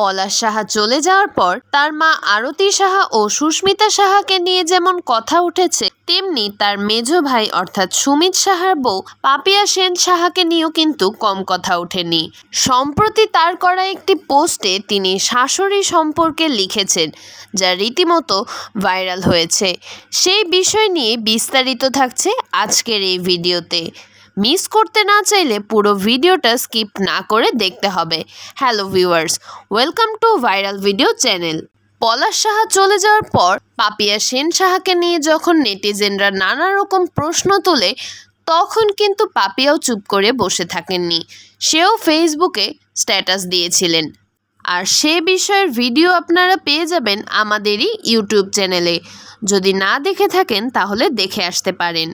পলাশ সাহা চলে যাওয়ার পর তার মা আরতি সাহা ও সুস্মিতা সাহাকে নিয়ে যেমন কথা উঠেছে, তেমনি তার মেজ ভাই অর্থাৎ সুমিত সাহার বউ পাপিয়া সেন সাহাকে নিয়েও কিন্তু কম কথা ওঠেনি। সম্প্রতি তার করা একটি পোস্টে তিনি শাশুড়ি সম্পর্কে লিখেছেন, যা রীতিমতো ভাইরাল হয়েছে। সেই বিষয় নিয়ে বিস্তারিত থাকছে আজকের এই ভিডিওতে। মিস করতে না চাইলে পুরো ভিডিওটা স্কিপ না করে দেখতে হবে। Hello viewers, welcome to viral video channel. Palash Saha চলে যাওয়ার পর পাপিয়া সেন সাহাকে নিয়ে যখন নেটিজেনরা নানা রকম প্রশ্ন তোলে, তখন কিন্তু পাপিয়াও চুপ করে বসে থাকেননি। সেও ফেসবুকে স্ট্যাটাস দিয়েছিলেন। আর সে বিষয়ের ভিডিও আপনারা পেয়ে যাবেন আমাদেরই ইউটিউব চ্যানেলে। যদি না দেখে থাকেন তাহলে দেখে আসতে পারেন।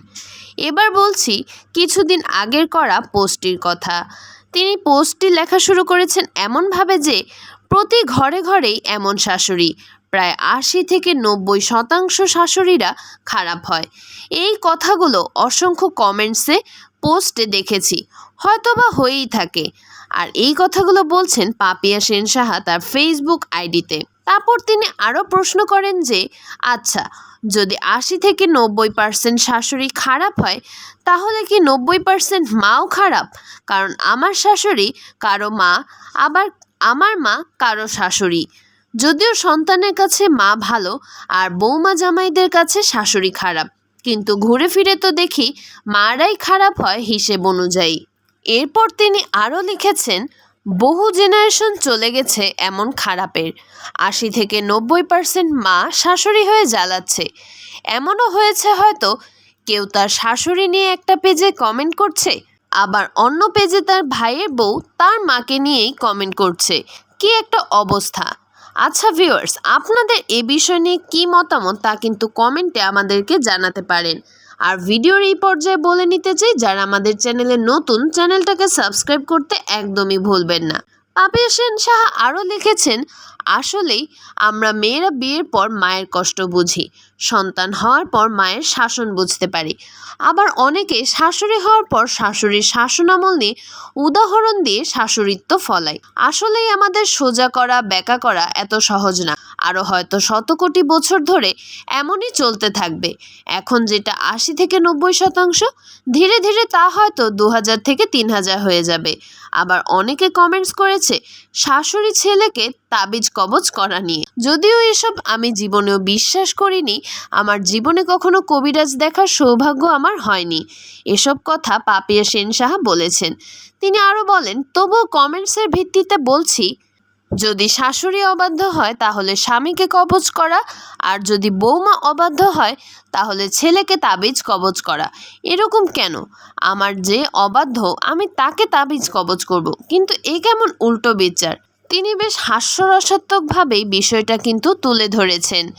এবার বলছি, কিছুদিন আগের করা পোস্টটির কথা। তিনি পোস্টটি লেখা শুরু করেছেন এমনভাবে যে, প্রতি ঘরে ঘরেই এমন শাশুড়ি, প্রায় আশি থেকে নব্বই শতাংশ শাশুড়িরা খারাপ হয়। এই কথাগুলো অসংখ্য কমেন্টসে পোস্টে দেখেছি, হয়তোবা হয়েই থাকে। আর এই কথাগুলো বলছেন পাপিয়া সেন সাহা তার ফেসবুক আইডিতে। তারপর তিনি আরও প্রশ্ন করেন যে আচ্ছা যদি আশি থেকে নব্বই পার্সেন্ট শাশুড়ি খারাপ হয়, তাহলে কি নব্বই পার্সেন্ট মাও খারাপ? কারণ আমার শাশুড়ি কারও মা, আবার আমার মা কারও শাশুড়ি। যদিও সন্তানের কাছে মা ভালো, আর বৌমা জামাইদের কাছে শাশুড়ি খারাপ। কিন্তু ঘুরে ফিরে তো দেখি, মারাই খারাপ হয় হিসেব অনুযায়ী। এরপর তিনি আরও লিখেছেন বহু জেনারেশন চলে গেছে এমন খারাপের। আশি থেকে নব্বই পার্সেন্ট মা শাশুড়ি হয়ে জ্বালাচ্ছে। এমনও হয়েছে হয়তো কেউ তার শাশুড়ি নিয়ে একটা পেজে কমেন্ট করছে, আবার অন্য পেজে তার ভাইয়ের বউ তার মাকে নিয়েই কমেন্ট করছে। কি একটা অবস্থা। আচ্ছা ভিউয়ার্স আপনাদের এ বিষয় নিয়ে কী মতামত তা কিন্তু কমেন্টে আমাদেরকে জানাতে পারেন। আর ভিডিওর এই পর্যায়ে বলে নিতে চাই, যারা আমাদের চ্যানেলে নতুন, চ্যানেলটাকে সাবস্ক্রাইব করতে একদমই ভুলবেন না। পাপিয়া সেন সাহা আরও লিখেছেন, আসলেই আমরা মেয়েরা বিয়ের পর মায়ের কষ্ট বুঝি। সন্তান হওয়ার পর মায়ের শাসন বুঝতে পারি। আবার অনেকে শাশুড়ি হওয়ার পর শাশুড়ির শাসনামল নিয়ে উদাহরণ দিয়ে শাশুড়িত্ব ফলায়। আসলেই আমাদের সোজা করা ব্যাকা করা এত সহজ না। আরও হয়তো শত কোটি বছর ধরে এমনই চলতে থাকবে। এখন যেটা আশি থেকে নব্বই শতাংশ, ধীরে ধীরে তা হয়তো দু হাজার থেকে তিন হাজার হয়ে যাবে। আবার অনেকে কমেন্টস করেছে, শাশুড়ি ছেলেকে তাবিজ কবজ করা নিয়ে। যদিও এসব আমি জীবনেও বিশ্বাস করিনি, আমার জীবনে কখনো কবিরাজ দেখার সৌভাগ্য আমার হয়নি। এসব কথা পাপিয়া সেন সাহা বলেছেন। তিনি আরও বলেন, তবুও কমেন্টসের ভিত্তিতে বলছি, যদি শাশুড়ি অবাধ্য হয় তাহলে স্বামীকে কবজ করা, আর যদি বৌমা অবাধ্য হয় তাহলে ছেলেকে তাবিজ কবজ করা। এরকম কেন? আমার যে অবাধ্য, আমি তাকে তাবিজ কবজ করব। কিন্তু এ কেমন উল্টো বিচার? তিনি বেশ হাস্যরসাত্মকভাবেই বিষয়টা কিন্তু তুলে ধরেছেন।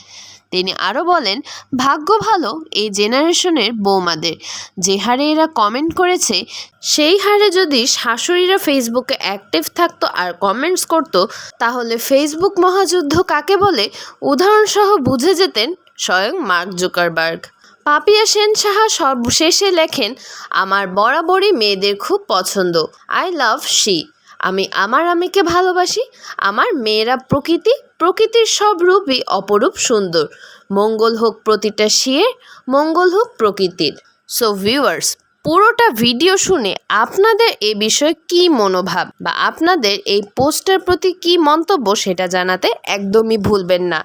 তিনি আরও বলেন, ভাগ্য ভালো এই জেনারেশনের বৌমাদের। যে হারে এরা কমেন্ট করেছে, সেই হারে যদি শাশুড়িরা ফেসবুকে অ্যাক্টিভ থাকতো আর কমেন্টস করতো, তাহলে ফেসবুক মহাযুদ্ধ কাকে বলে? উদাহরণসহ বুঝে যেতেন স্বয়ং মার্ক জুকারবার্গ। পাপিয়া সেন সাহা সর্বশেষে লেখেন, আমার বরাবরই মেয়েদের খুব পছন্দ। আই লাভ শি আমি আমার আমিকে ভালোবাসি, আমার মেয়েরা প্রকৃতি, প্রকৃতির সব রূপই অপরূপ সুন্দর। মঙ্গল হোক প্রতিটা শিয়ের, মঙ্গল হোক প্রকৃতির। সো ভিউয়ার্স পুরোটা ভিডিও শুনে আপনাদের এ বিষয়ে কী মনোভাব বা আপনাদের এই পোস্টের প্রতি কী মন্তব্য সেটা জানাতে একদমই ভুলবেন না।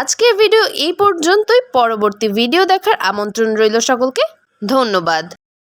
আজকের ভিডিও এই পর্যন্তই। পরবর্তী ভিডিও দেখার আমন্ত্রণ রইল সকলকে। ধন্যবাদ।